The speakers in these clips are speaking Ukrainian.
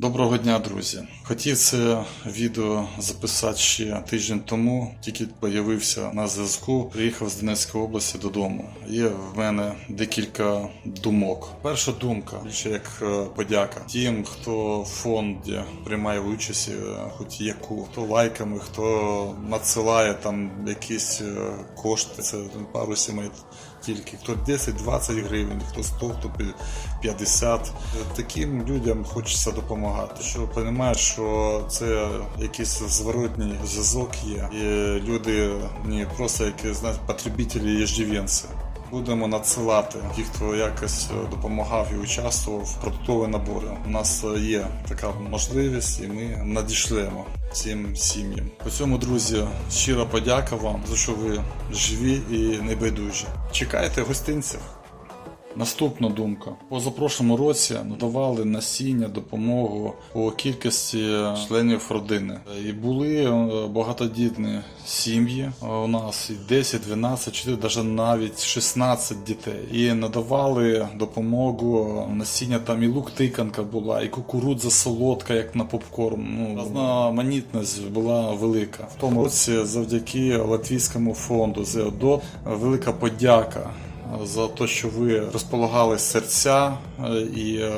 Доброго дня, друзі! Хотів це відео записати ще тиждень тому, тільки появився на зв'язку. Приїхав з Донецької області додому. Є в мене декілька думок. Перша думка, більше як е, подяка тим, хто в фонді приймає участь, е, хоч яку, хто лайками, хто надсилає там якісь е, кошти. Це пару сімей тільки хто 10-20 гривень, хто 100, хто 50. Таким людям хочеться допомагати. Що розумієш, що це якийсь зворотній зв'язок є. І люди не просто як знаєте, потребителі єждівенці. Будемо надсилати ті, хто якось допомагав і участвував в продуктові набори. У нас є така можливість, і ми надішлемо цим сім'ям. По цьому, друзі, щира подяка вам за що ви живі і небайдужі. Чекайте гостинців. Наступна думка. Позапрошлому році надавали насіння, допомогу по кількості членів родини. І були е, багатодітні сім'ї. Е, У нас і 10, 12, 4, навіть навіть 16 дітей. І надавали допомогу насіння. Там і лук тиканка була, і кукурудза солодка, як на попкорн. Ну, різноманітність була велика. В тому році завдяки Латвійському фонду ЗЕОДОТ велика подяка за те, що ви розполагали серця е, і е,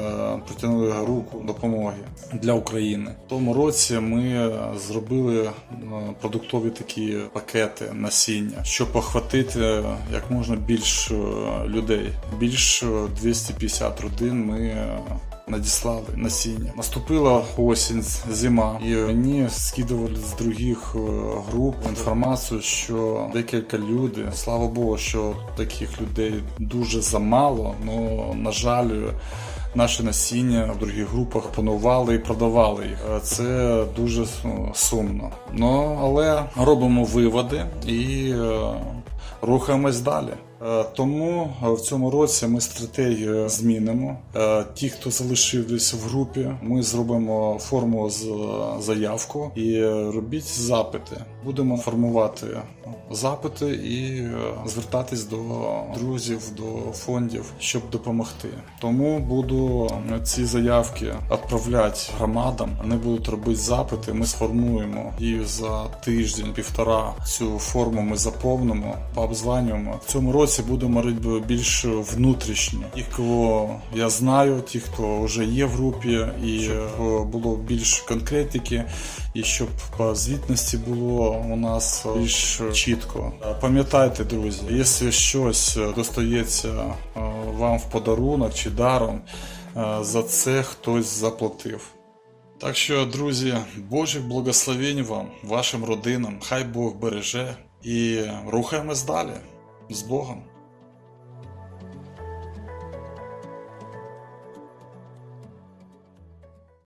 протягнули руку допомоги для України. В тому році ми е, зробили продуктові такі пакети насіння, щоб охватити як можна більш е, людей. Більш е, 250 родин ми. Надіслали насіння. Наступила осінь, зима, і мені скидували з других е, груп інформацію, що декілька людей, слава Богу, що таких людей дуже замало. Ну на жаль, наше насіння в других групах панували і продавали їх. Е, Це дуже ну, сумно. Ну але робимо виводи і е, рухаємось далі. Е, Тому е, в цьому році ми стратегію змінимо. Е, Ті, хто залишились в групі, ми зробимо форму з заявку і робіть запити. Будемо формувати запити і звертатись до друзів, до фондів, щоб допомогти. Тому буду ці заявки відправляти громадам. Вони будуть робити запити. Ми сформуємо і за тиждень-півтора цю форму ми заповнимо, пообзванюємо. В цьому році будемо робити більш внутрішні. Ті, кого я знаю, ті, хто вже є в групі, і щоб було більш конкретики, і щоб по звітності було у нас більш чітко. Пам'ятайте, друзі, якщо щось достається е, вам в подарунок чи даром, е, за це хтось заплатив. Так що, друзі, Божих благословень вам, вашим родинам, хай Бог береже і рухаємось далі з Богом.